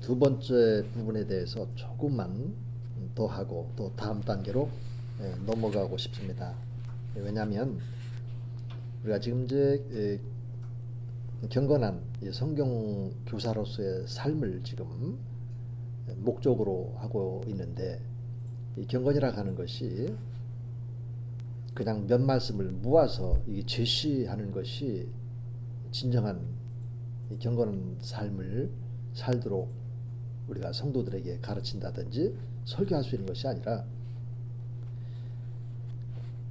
두 번째 부분에 대해서 조금만 더 하고 또 다음 단계로 예, 넘어가고 싶습니다. 왜냐하면 우리가 지금 이제 예, 경건한 이 성경 교사로서의 삶을 지금 목적으로 하고 있는데 이 경건이라 하는 것이 그냥 몇 말씀을 모아서 이 제시하는 것이 진정한 이 경건한 삶을 살도록 우리가 성도들에게 가르친다든지 설교할 수 있는 것이 아니라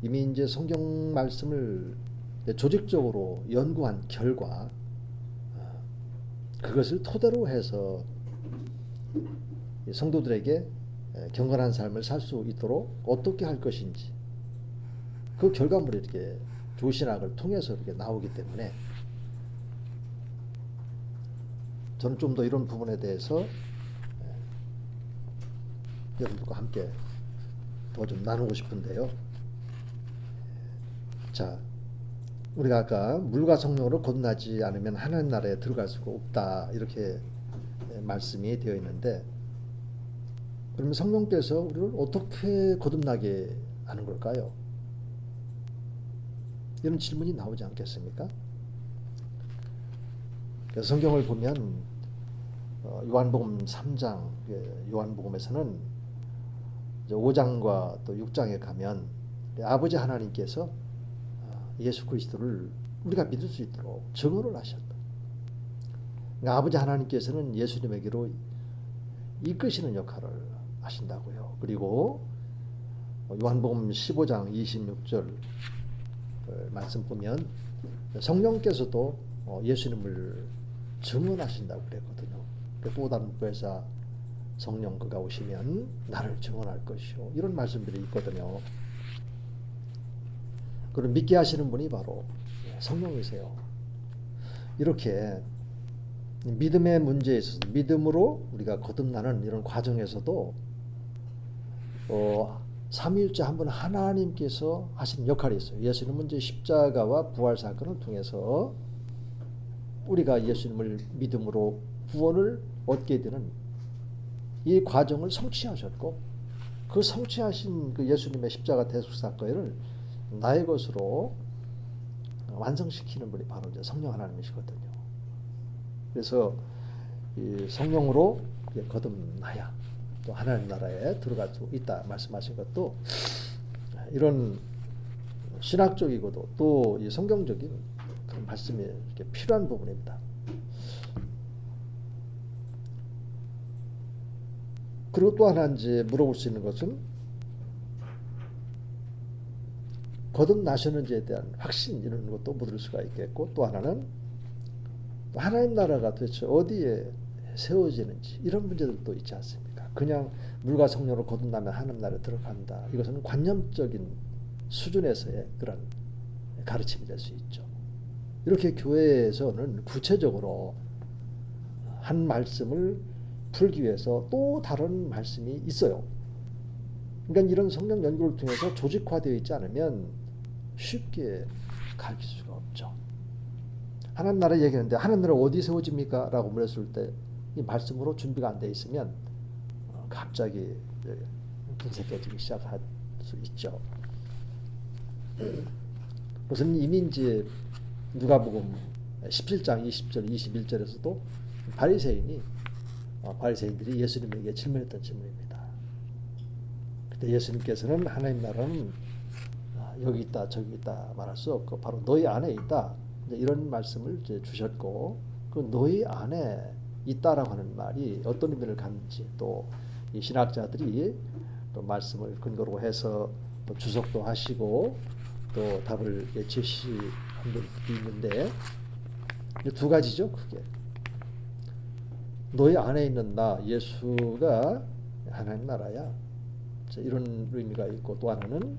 이미 이제 성경 말씀을 조직적으로 연구한 결과 어, 그것을 토대로 해서 이 성도들에게 에, 경건한 삶을 살 수 있도록 어떻게 할 것인지 그 결과물이 이렇게 조신학을 통해서 이렇게 나오기 때문에 저는 좀 더 이런 부분에 대해서 에, 여러분들과 함께 더 좀 나누고 싶은데요. 자, 우리가 아까 물과 성령으로 거듭나지 않으면 하나님 나라에 들어갈 수가 없다 이렇게 에, 말씀이 되어 있는데 그러면 성령께서 우리를 어떻게 거듭나게 하는 걸까요? 이런 질문이 나오지 않겠습니까? 성경을 보면 어, 요한복음 3장 그 요한복음에서는 이제 5장과 또 6장에 가면 아버지 하나님께서 어, 예수 그리스도를 우리가 믿을 수 있도록 증언을 하셨다. 그러니까 아버지 하나님께서는 예수님에게로 이끄시는 역할을 하신다고요. 그리고 요한복음 15장 26절 어, 말씀 보면 성령께서도 어, 예수님을 증언하신다고 그랬거든요. 그또 다른 부에서 성령 그가 오시면 나를 증언할 것이요. 이런 말씀들이 있거든요. 그럼 믿게 하시는 분이 바로 성령이세요. 이렇게 믿음의 문제에 있어서 믿음으로 우리가 거듭나는 이런 과정에서도 어, 삼위일체 한 분 하나님께서 하시는 역할이 있어요. 예수님은 이제 십자가와 부활 사건을 통해서 우리가 예수님을 믿음으로 구원을 얻게 되는 이 과정을 성취하셨고 그 성취하신 그 예수님의 십자가 대속 사건을 나의 것으로 완성시키는 분이 바로 이제 성령 하나님이시거든요. 그래서 이 성령으로 거듭나야 또 하나님 나라에 들어갈 수 있다 말씀하신 것도 이런 신학적이고도 또이 성경적인 그런 말씀이 필요한 부분입니다. 그리고 또 하나 이제 물어볼 수 있는 것은 거듭나셨는지에 대한 확신 이런 것도 묻을 수가 있겠고 또 하나는 하나님 나라가 도대체 어디에 세워지는지 이런 문제들도 있지 않습니까? 그냥 물과 성령으로 거듭나면 하나님 나라에 들어간다. 이것은 관념적인 수준에서의 그런 가르침이 될 수 있죠. 이렇게 교회에서는 구체적으로 한 말씀을 풀기 위해서 또 다른 말씀이 있어요. 그러니까 이런 성경 연구를 통해서 조직화되어 있지 않으면 쉽게 가르칠 수가 없죠. 하나님 나라 얘기하는데 하나님 나라 어디 세워집니까? 라고 물었을 때 이 말씀으로 준비가 안 돼 있으면 어, 갑자기 분석해지기 시작할 수 있죠. 우선 이미 이제 누가복음 17장 20절 21절에서도 바리새인이 어, 바리새인들이 예수님에게 질문했던 질문입니다. 그때 예수님께서는 하나님 나라는 아, 여기 있다 저기 있다 말할 수 없고 바로 너희 안에 있다 이런 말씀을 주셨고 그 너희 안에 있다라고 하는 말이 어떤 의미를 갖는지 또이 신학자들이 또 말씀을 근거로 해서 또 주석도 하시고 또 답을 제시한 것도 있는데 두 가지죠 크게 너희 안에 있는 나 예수가 하나님 나라야. 이런 의미가 있고 또 하나는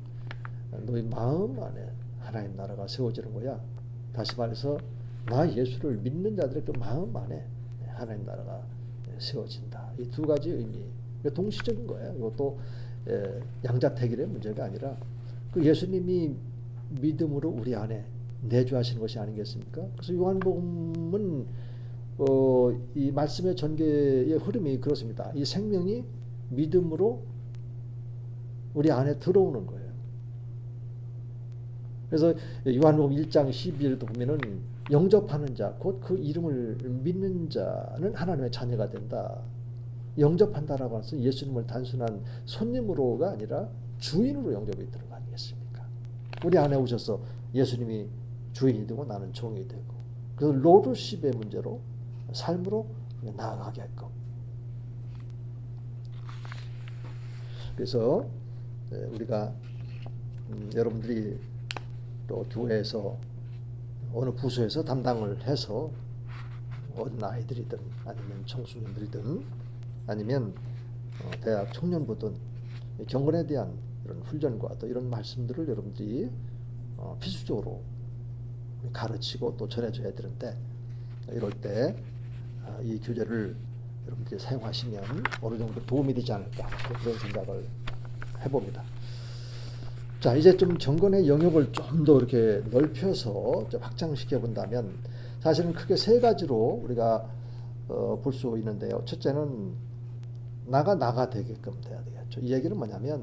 너희 마음 안에 하나님 나라가 세워지는 거야. 다시 말해서 나 예수를 믿는 자들의 그 마음 안에 하나님 나라가 세워진다. 이 두 가지 의미. 동시적인 거예요. 이것도 양자택일의 문제가 아니라 그 예수님이 믿음으로 우리 안에 내주하시는 것이 아니겠습니까? 그래서 요한복음은 어, 이 말씀의 전개의 흐름이 그렇습니다. 이 생명이 믿음으로 우리 안에 들어오는 거예요. 그래서 요한복음 1장 12절도 보면은 영접하는 자, 곧 그 이름을 믿는 자는 하나님의 자녀가 된다. 영접한다라고 해서 예수님을 단순한 손님으로가 아니라 주인으로 영접이 거 아니겠습니까? 우리 안에 오셔서 예수님이 주인이 되고 나는 종이 되고 그 로드십의 문제로 삶으로 나아가게끔 그래서 예, 우리가 음, 여러분들이 또 교회에서 어느 부서에서 담당을 해서 어린 아이들이든 아니면 청소년들이든 아니면 어, 대학 청년부든 경건에 대한 이런 훈련과 또 이런 말씀들을 여러분들이 어, 필수적으로 가르치고 또 전해줘야 되는데 이럴 때 아, 이 교재를 여러분들이 사용하시면 어느 정도 도움이 되지 않을까 그런 생각을 해봅니다. 자 이제 좀 정권의 영역을 좀 더 이렇게 넓혀서 좀 확장시켜 본다면 사실은 크게 세 가지로 우리가 어, 볼 수 있는데요. 첫째는 나가 나가 되게끔 돼야 되겠죠. 이 얘기는 뭐냐면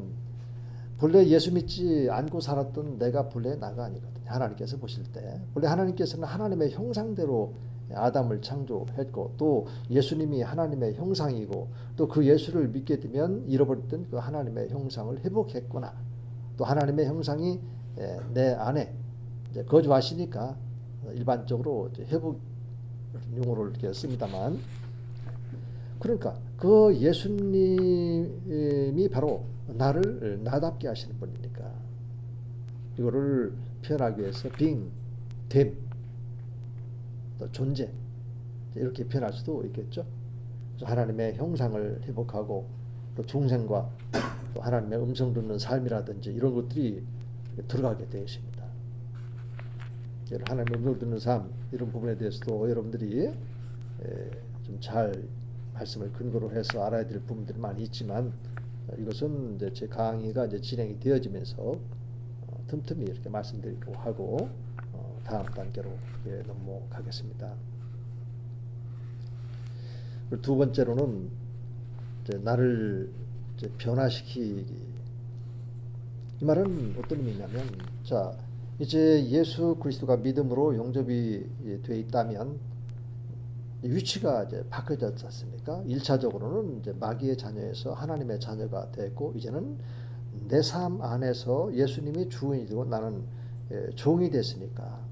본래 예수 믿지 않고 살았던 내가 본래 나가 아니거든요. 하나님께서 보실 때 본래 하나님께서는 하나님의 형상대로 아담을 창조했고 또 예수님이 하나님의 형상이고 또 그 예수를 믿게 되면 잃어버렸던 그 하나님의 형상을 회복했구나. 또 하나님의 형상이 예, 내 안에 거주하시니까 일반적으로 회복 용어를 이렇게 씁니다만 그러니까 그 예수님이 바로 나를 나답게 하시는 분이니까 이거를 표현하기 위해서 being, 됨, 또 존재 이렇게 표현할 수도 있겠죠. 하나님의 형상을 회복하고 또 중생과 또 하나님의 음성 듣는 삶이라든지 이런 것들이 들어가게 되어 있습니다. 하나님의 음성 듣는 삶 이런 부분에 대해서도 여러분들이 좀 잘 말씀을 근거로 해서 알아야 될 부분들이 많이 있지만 이것은 이제 제 강의가 이제 진행이 되어지면서 어, 틈틈이 이렇게 말씀드리고 하고 어, 다음 단계로 예, 넘어가겠습니다. 두 번째로는 나를 변화시키기 이 말은 어떤 의미냐면 자 이제 예수 그리스도가 믿음으로 영접이 돼 있다면 위치가 이제 바뀌어졌지 않습니까? 1차적으로는 이제 마귀의 자녀에서 하나님의 자녀가 됐고 이제는 내 삶 안에서 예수님이 주인이 되고 나는 예, 종이 됐으니까.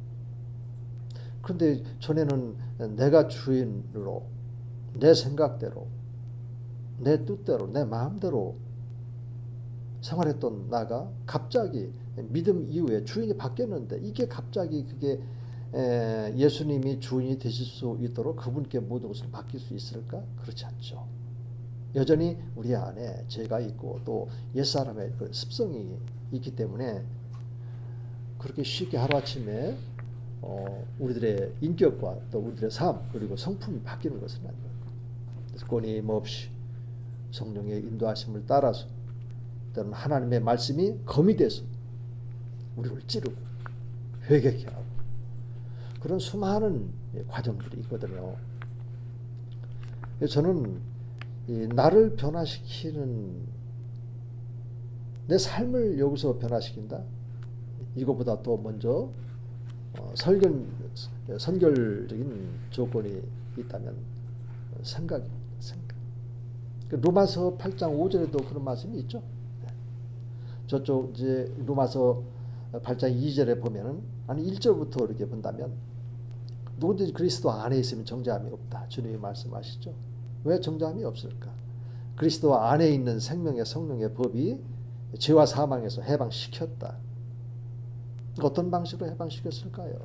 근데 전에는 내가 주인으로 내 생각대로 내 뜻대로 내 마음대로 생활했던 나가 갑자기 믿음 이후에 주인이 바뀌었는데 이게 갑자기 그게 예수님이 주인이 되실 수 있도록 그분께 모든 것을 맡길 수 있을까? 그렇지 않죠. 여전히 우리 안에 죄가 있고 또 옛사람의 그 습성이 있기 때문에 그렇게 쉽게 하루아침에 어, 우리들의 인격과 또 우리들의 삶 그리고 성품이 바뀌는 것은 아니고 그래서 끊임없이 성령의 인도하심을 따라서 때로는 하나님의 말씀이 검이 돼서 우리를 찌르고 회개케 하고 그런 수많은 과정들이 있거든요. 저는 나를 변화시키는 내 삶을 여기서 변화시킨다. 이거보다 또 먼저 어, 설견 선결적인 조건이 있다면 생각입니다. 생각. 그 로마서 8장 5절에도 그런 말씀이 있죠. 네. 저쪽 이제 로마서 8장 2절에 보면은 아니 1절부터 이렇게 본다면 누구든지 그리스도 안에 있으면 정죄함이 없다. 주님이 말씀하시죠. 왜 정죄함이 없을까? 그리스도 안에 있는 생명의 성령의 법이 죄와 사망에서 해방시켰다. 어떤 방식으로 해방시켰을까요?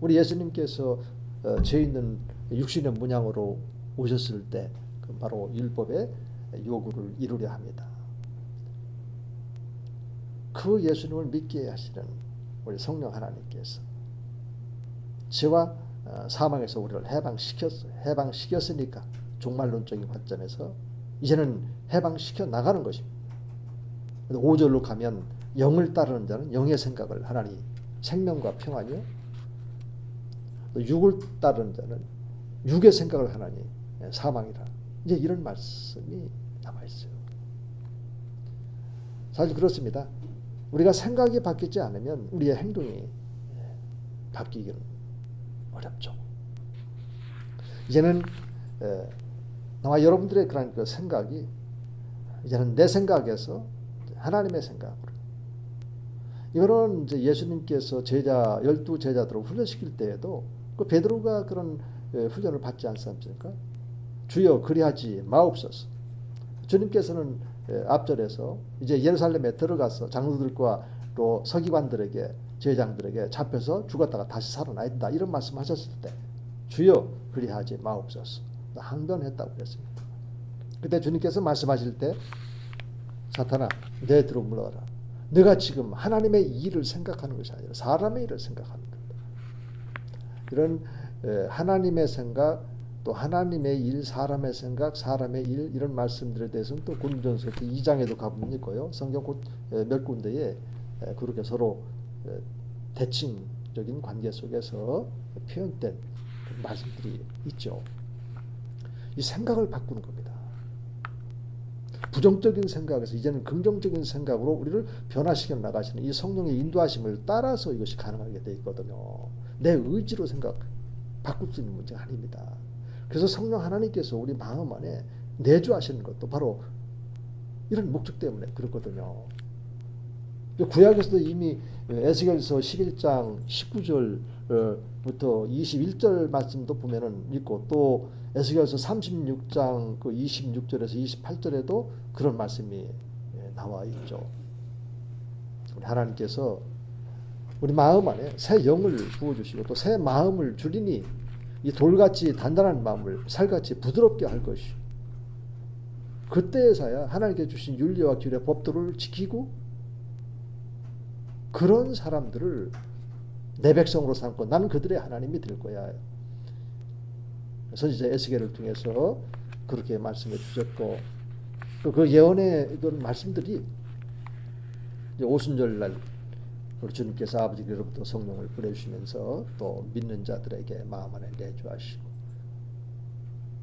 우리 예수님께서 어, 죄 있는 육신의 문양으로 오셨을 때그 바로 율법의 요구를 이루려 합니다. 그 예수님을 믿게 하시는 우리 성령 하나님께서 죄와 어, 사망에서 우리를 해방시켰어요. 해방시켰으니까 종말론적인 관점에서 이제는 해방시켜 나가는 것입니다. 5절로 가면 영을 따르는 자는 영의 생각을 하나니 생명과 평안이요 또 육을 따르는 자는 육의 생각을 하나니 예, 사망이라. 이제 이런 말씀이 남아 있어요. 사실 그렇습니다. 우리가 생각이 바뀌지 않으면 우리의 행동이 예, 바뀌기는 어렵죠. 이제는 에, 나와 여러분들의 그런 그 생각이 이제는 내 생각에서 하나님의 생각으로. 이거는 이제 예수님께서 제자 열두 제자들을 훈련시킬 때에도 그 베드로가 그런 에, 훈련을 받지 않습니까? 주여 그리하지 마옵소서. 주님께서는 에, 앞절에서 이제 예루살렘에 들어가서 장로들과 또 서기관들에게 제장들에게 잡혀서 죽었다가 다시 살아나야 된다 이런 말씀하셨을 때 주여 그리하지 마옵소서 항변했다고 그랬습니다. 그때 주님께서 말씀하실 때 사탄아 내 뒤로 물러가라. 내가 지금 하나님의 일을 생각하는 것이 아니라 사람의 일을 생각하는 겁니다. 이런 에, 하나님의 생각 또 하나님의 일, 사람의 생각, 사람의 일 이런 말씀들에 대해서는 또 고린도전서 2장에도 가보면 있고요. 성경 몇 군데에 에, 그렇게 서로 에, 대칭적인 관계 속에서 표현된 말씀들이 있죠. 이 생각을 바꾸는 겁니다. 부정적인 생각에서 이제는 긍정적인 생각으로 우리를 변화시켜 나가시는 이 성령의 인도하심을 따라서 이것이 가능하게 돼 있거든요. 내 의지로 생각 바꿀 수 있는 문제가 아닙니다. 그래서 성령 하나님께서 우리 마음 안에 내주하시는 것도 바로 이런 목적 때문에 그렇거든요. 구약에서도 이미 에스겔서 11장 19절부터 21절 말씀도 보면은 있고 또 에스겔서 36장 그 26절에서 28절에도 그런 말씀이 나와 있죠. 우리 하나님께서 우리 마음 안에 새 영을 부어 주시고 또 새 마음을 주리니 이 돌같이 단단한 마음을 살같이 부드럽게 할 것이. 그때에서야 하나님께 주신 윤리와 규례 법도를 지키고 그런 사람들을 내 백성으로 삼고 나는 그들의 하나님이 될 거야. 선지자 에스겔을 통해서 그렇게 말씀해 주셨고 그 예언의 그런 말씀들이 오순절 날 주님께서 아버지께로부터 성령을 보내주시면서 또 믿는 자들에게 마음 안에 내주하시고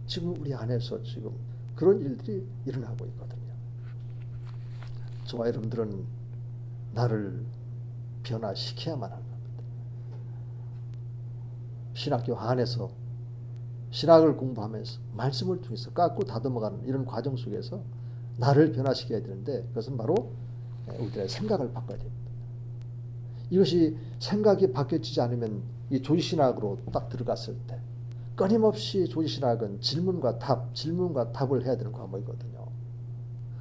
지금 우리 안에서 지금 그런 일들이 일어나고 있거든요. 저와 여러분들은 나를 변화시켜야만 겁니다. 신학교 안에서 신학을 공부하면서 말씀을 통해서 깎고 다듬어가는 이런 과정 속에서 나를 변화시켜야 되는데 그것은 바로 우리들의 생각을 바꿔야 됩니다. 이것이 생각이 바뀌어지지 않으면 이 조지신학으로 딱 들어갔을 때 끊임없이 조지신학은 질문과 답, 질문과 답을 해야 되는 과목이거든요.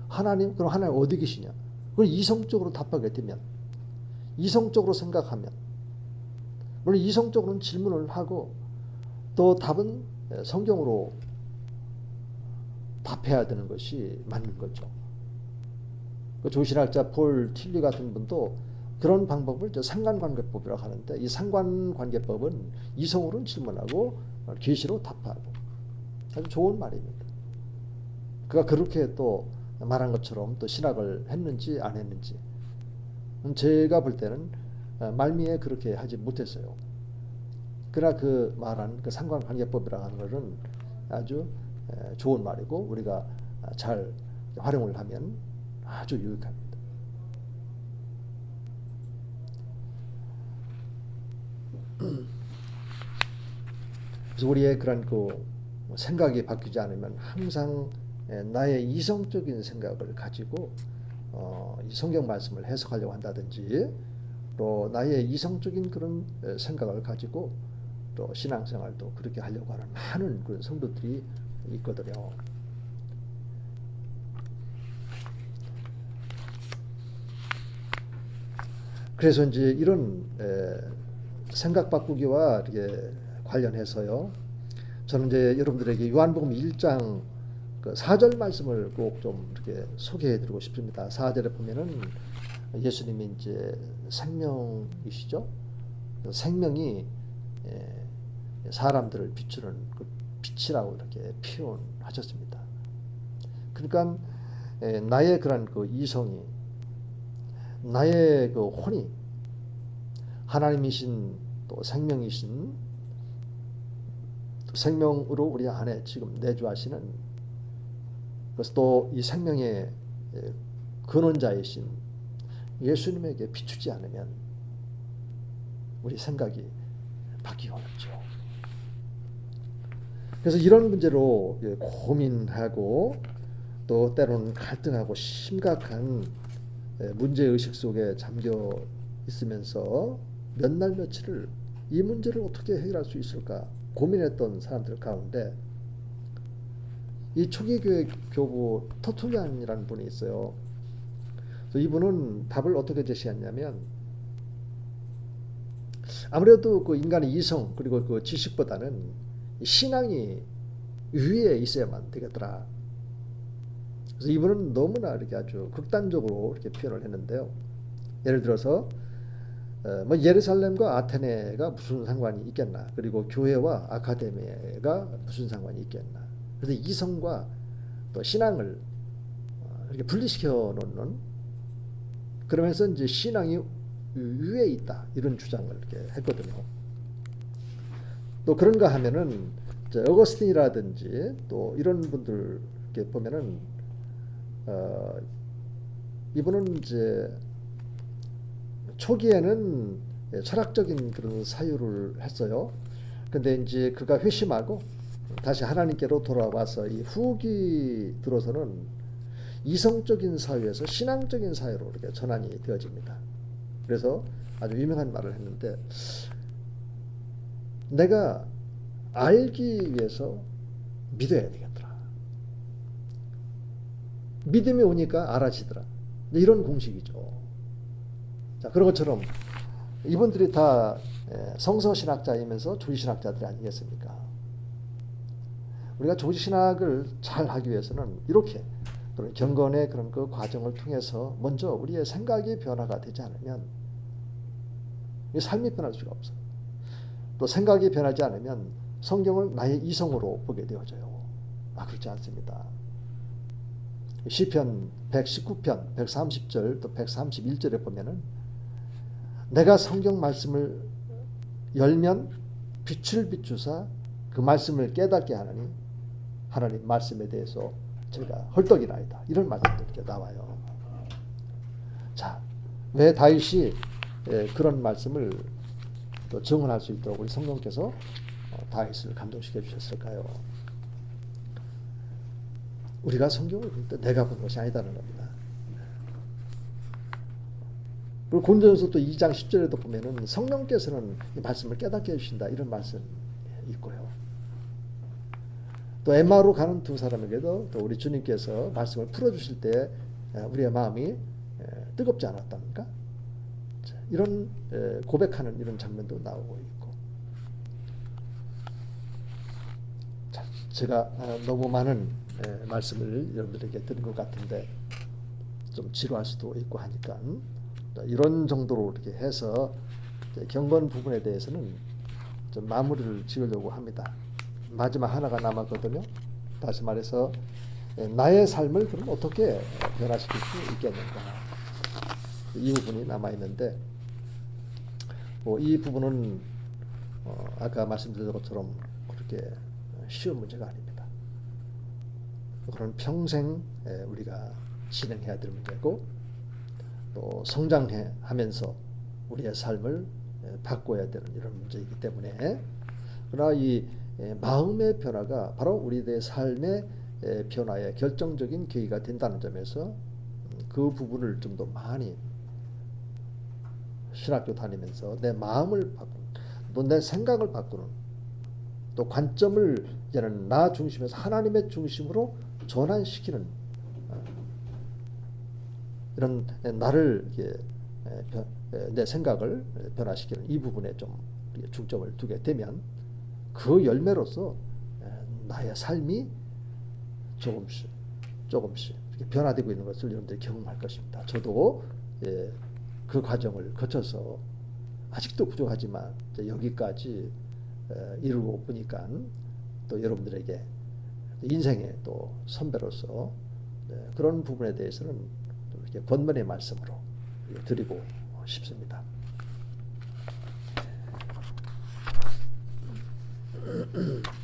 하나님, 그럼 하나님 어디 계시냐? 그걸 이성적으로 답하게 되면 이성적으로 생각하면 물론 이성적으로는 질문을 하고 또 답은 성경으로 답해야 되는 것이 맞는 거죠. 그 조신학자 폴 틸리 같은 분도 그런 방법을 상관관계법이라고 하는데 이 상관관계법은 이성으로는 질문하고 계시로 답하고 아주 좋은 말입니다. 그가 그렇게 또 말한 것처럼 또 신학을 했는지 안 했는지 제가 볼 때는 말미에 그렇게 하지 못했어요. 그러나 그 말한 그 상관관계법이라고 하는 것은 아주 좋은 말이고 우리가 잘 활용을 하면 아주 유익합니다. 그래서 우리의 그런 그 생각이 바뀌지 않으면 항상 나의 이성적인 생각을 가지고 어, 이 성경 말씀을 해석하려고 한다든지 또 나의 이성적인 그런 생각을 가지고 또 신앙생활도 그렇게 하려고 하는 많은 그런 성도들이 있거든요. 그래서 이제 이런 에, 생각 바꾸기와 이렇게 관련해서요. 저는 이제 여러분들에게 요한복음 1장 그 4절 말씀을 꼭 좀 이렇게 소개해 드리고 싶습니다. 4절에 보면은 예수님이 이제 생명이시죠. 생명이 사람들을 비추는 그 빛이라고 이렇게 표현하셨습니다. 그러니까 나의 그런 그 이성이 나의 그 혼이 하나님이신 또 생명이신 생명으로 우리 안에 지금 내주하시는 그래서 또 이 생명의 예, 근원자이신 예수님에게 비추지 않으면 우리 생각이 바뀌기 어렵죠. 그래서 이런 문제로 예, 고민하고 또 때로는 갈등하고 심각한 예, 문제 의식 속에 잠겨 있으면서 몇 날 며칠을 이 문제를 어떻게 해결할 수 있을까 고민했던 사람들 가운데 이 초기 교회 교부 터툴리안이라는 분이 있어요. 이분은 답을 어떻게 제시했냐면 아무래도 그 인간의 이성 그리고 그 지식보다는 신앙이 위에 있어야만 되겠더라. 그래서 이분은 너무나 이렇게 아주 극단적으로 이렇게 표현을 했는데요. 예를 들어서 어, 뭐 예루살렘과 아테네가 무슨 상관이 있겠나? 그리고 교회와 아카데미가 무슨 상관이 있겠나? 그래서 이성과 또 신앙을 어, 이렇게 분리시켜 놓는 그러면서 이제 신앙이 위에 있다 이런 주장을 이렇게 했거든요. 또 그런가 하면은 어거스틴이라든지 또 이런 분들 이렇게 보면은 어, 이분은 이제 초기에는 예, 철학적인 그런 사유를 했어요. 근데 이제 그가 회심하고 다시 하나님께로 돌아와서 이 후기 들어서는 이성적인 사유에서 신앙적인 사유로 이렇게 전환이 되어집니다. 그래서 아주 유명한 말을 했는데 내가 알기 위해서 믿어야 되겠더라. 믿음이 오니까 알아지더라. 이런 공식이죠. 자, 그런 것처럼 이분들이 다 예, 성서 신학자이면서 조지 신학자들이 아니겠습니까? 우리가 조지 신학을 잘 하기 위해서는 이렇게 그런 경건의 그런 그 과정을 통해서 먼저 우리의 생각이 변화가 되지 않으면 이 삶이 변할 수가 없어요. 또 생각이 변하지 않으면 성경을 나의 이성으로 보게 되어져요. 아 그렇지 않습니다. 시편 119편 130절 또 131절에 보면은 내가 성경 말씀을 열면 빛을 비추사 그 말씀을 깨닫게 하느니 하나님 말씀에 대해서 제가 헐떡이나이다. 이런 말씀도 이렇게 나와요. 자, 왜 다윗이 예, 그런 말씀을 또 증언할 수 있도록 우리 성령께서 어, 다윗을 감동시켜 주셨을까요? 우리가 성경을 볼 때 내가 본 것이 아니다는 겁니다. 그리고 고린도전서 또 2장 10절에도 보면은 성령께서는 이 말씀을 깨닫게 해주신다 이런 말씀 있고요. 또 엠마로 가는 두 사람에게도 또 우리 주님께서 말씀을 풀어주실 때 우리의 마음이 뜨겁지 않았답니까? 이런 고백하는 이런 장면도 나오고 있고. 자, 제가 너무 많은 말씀을 여러분들에게 드린 것 같은데 좀 지루할 수도 있고 하니까 이런 정도로 이렇게 해서 경건 부분에 대해서는 좀 마무리를 지으려고 합니다. 마지막 하나가 남았거든요. 다시 말해서 나의 삶을 그럼 어떻게 변화시킬 수 있겠는가 이 부분이 남아 있는데 뭐 이 부분은 어 아까 말씀드린 것처럼 그렇게 쉬운 문제가 아닙니다. 그런 평생 우리가 진행해야 될 문제고 또 성장해 하면서 우리의 삶을 바꿔야 되는 이런 문제이기 때문에 그러나 이 마음의 변화가 바로 우리의 삶의 변화의 결정적인 계기가 된다는 점에서 음, 그 부분을 좀 더 많이 신학교 다니면서 내 마음을 바꾸는 또 내 생각을 바꾸는 또 관점을 이제는 나 중심에서 하나님의 중심으로 전환시키는 이런 나를 내 생각을 변화시키는 이 부분에 좀 중점을 두게 되면 그 열매로서 나의 삶이 조금씩 조금씩 변화되고 있는 것을 여러분들이 경험할 것입니다. 저도 그 과정을 거쳐서 아직도 부족하지만 여기까지 이루고 보니까 또 여러분들에게 인생의 또 선배로서 그런 부분에 대해서는 이렇게 권면의 말씀으로 드리고 싶습니다.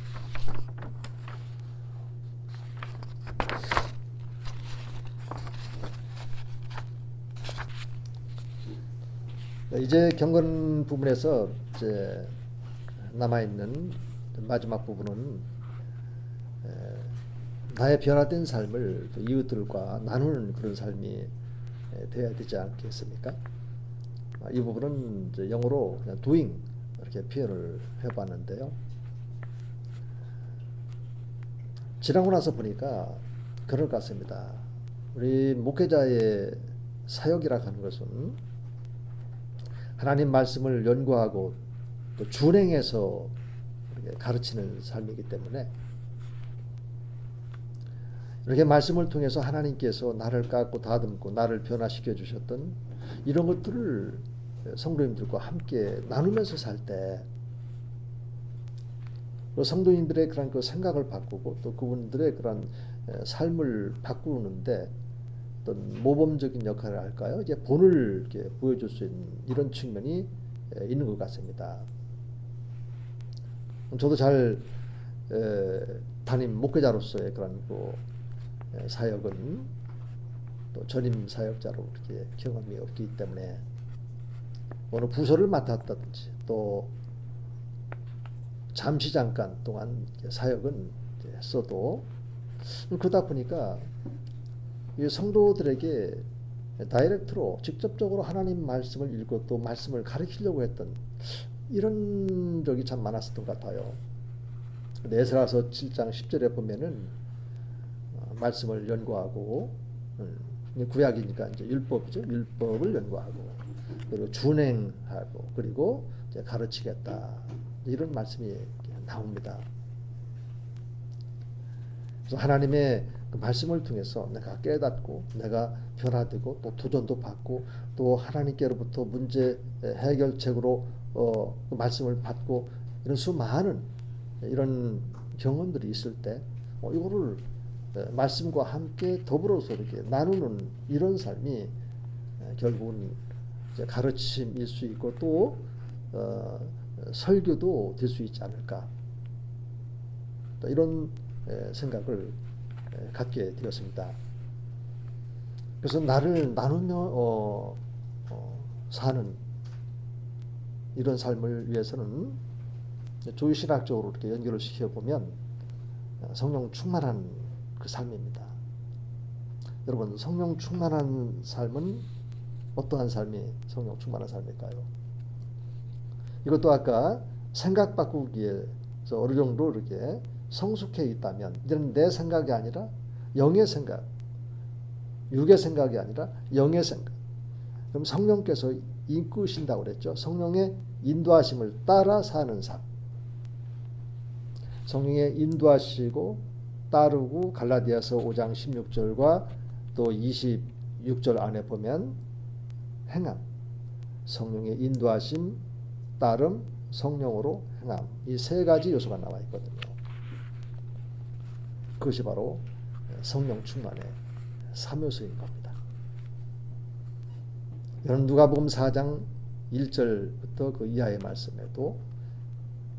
이제 경건 부분에서 이제 남아 있는 마지막 부분은 에, 나의 변화된 삶을 또 이웃들과 나누는 그런 삶이 에, 되어야 되지 않겠습니까? 아, 이 부분은 영어로 그냥 doing 이렇게 표현을 해봤는데요. 지나고 나서 보니까 그럴 것 같습니다. 우리 목회자의 사역이라 하는 것은 하나님 말씀을 연구하고 또 준행해서 가르치는 삶이기 때문에 이렇게 말씀을 통해서 하나님께서 나를 깎고 다듬고 나를 변화시켜 주셨던 이런 것들을 성도님들과 함께 나누면서 살때 그 성도님들의 그런 그 생각을 바꾸고 또 그분들의 그런 에, 삶을 바꾸는데 어떤 모범적인 역할을 할까요? 이제 본을 이렇게 보여줄 수 있는 이런 측면이 에, 있는 것 같습니다. 저도 잘 에, 담임 목회자로서의 그런 그 에, 사역은 또 전임 사역자로 이렇게 경험이 없기 때문에 어느 부서를 맡았다든지 또 잠시 잠깐 동안 사역은 했어도 그러다 보니까 이 성도들에게 다이렉트로 직접적으로 하나님 말씀을 읽고 또 말씀을 가르치려고 했던 이런 적이 참 많았었던 것 같아요. 에스라서 7장 10절에 보면은 어, 말씀을 연구하고 음, 구약이니까 이제 율법이죠. 율법을 연구하고 그리고 준행하고 그리고 가르치겠다. 이런 말씀이 나옵니다. 그래서 하나님의 그 말씀을 통해서 내가 깨닫고 내가 변화되고 또 도전도 받고 또 하나님께로부터 문제 해결책으로 어, 그 말씀을 받고 이런 수많은 이런 경험들이 있을 때 어, 이거를 말씀과 함께 더불어서 이렇게 나누는 이런 삶이 결국은 가르침일 수 있고 또 어, 설교도 될 수 있지 않을까. 이런 생각을 갖게 되었습니다. 그래서 나를 나누며 어, 어, 사는 이런 삶을 위해서는 조의신학적으로 이렇게 연결을 시켜 보면 성령 충만한 그 삶입니다. 여러분 성령 충만한 삶은 어떠한 삶이 성령 충만한 삶일까요? 이것도 아까 생각 바꾸기에 어느 정도 이렇게 성숙해 있다면 이제는 내 생각이 아니라 영의 생각, 육의 생각이 아니라 영의 생각. 그럼 성령께서 이끄신다고 그랬죠. 성령의 인도하심을 따라 사는 삶. 성령의 인도하시고 따르고 갈라디아서 5장 16절과 또 26절 안에 보면 행함. 성령의 인도하심, 따름, 성령으로 행함 이 세 가지 요소가 나와 있거든요. 그것이 바로 성령 충만의 3요소인 겁니다. 여러분 누가복음 4장 1절부터 그 이하의 말씀에도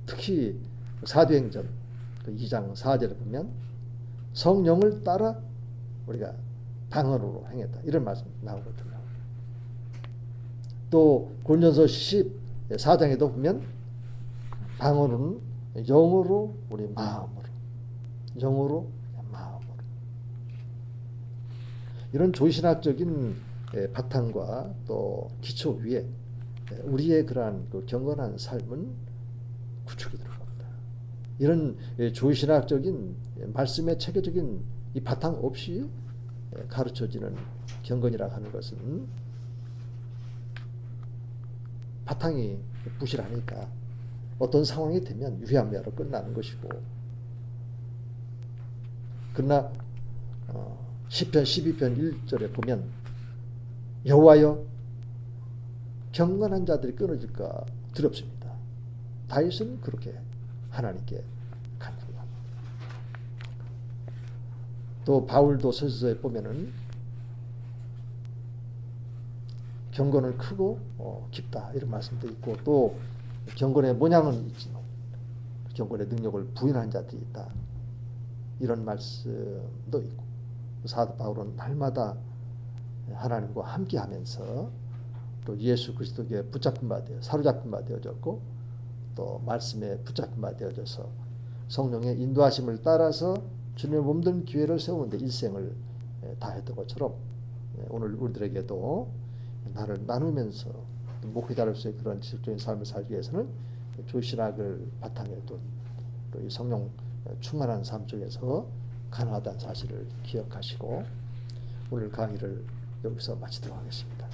특히 사도행전 2장 그 4절에 보면 성령을 따라 우리가 방언으로 행했다. 이런 말씀 나오거든요. 또 고린전서 10 사장에도 보면 방언은 영으로 우리 마음으로 영으로 마음으로 이런 조신학적인 바탕과 또 기초 위에 우리의 그러한 그 경건한 삶은 구축이 들어갑니다. 이런 조신학적인 말씀의 체계적인 이 바탕 없이 가르쳐지는 경건이라 하는 것은 바탕이 부실하니까 어떤 상황이 되면 유야무야로 끝나는 것이고 그러나 어, 10편 12편 1절에 보면 여호와여 경건한 자들이 끊어질까 두렵습니다. 다윗은 그렇게 하나님께. 또 바울도 서서에 보면은 경건은 크고 어, 깊다 이런 말씀도 있고 또 경건의 모양은 있지만 경건의 능력을 부인한 자들이 있다 이런 말씀도 있고 사도 바울은 날마다 하나님과 함께하면서 또 예수 그리스도께 붙잡힌 바 되어 사로잡힌 바 되어졌고 또 말씀에 붙잡힌 바 되어져서 성령의 인도하심을 따라서 주님의 몸된 기회를 세우는데 일생을 예, 다했던 것처럼 예, 오늘 우리들에게도 나를 나누면서 목회 자로서의 그런 지속적인 삶을 살기 위해서는 조신학을 바탕에 둔또이 성령 충만한 삶 속에서 가능하다는 사실을 기억하시고 오늘 강의를 여기서 마치도록 하겠습니다.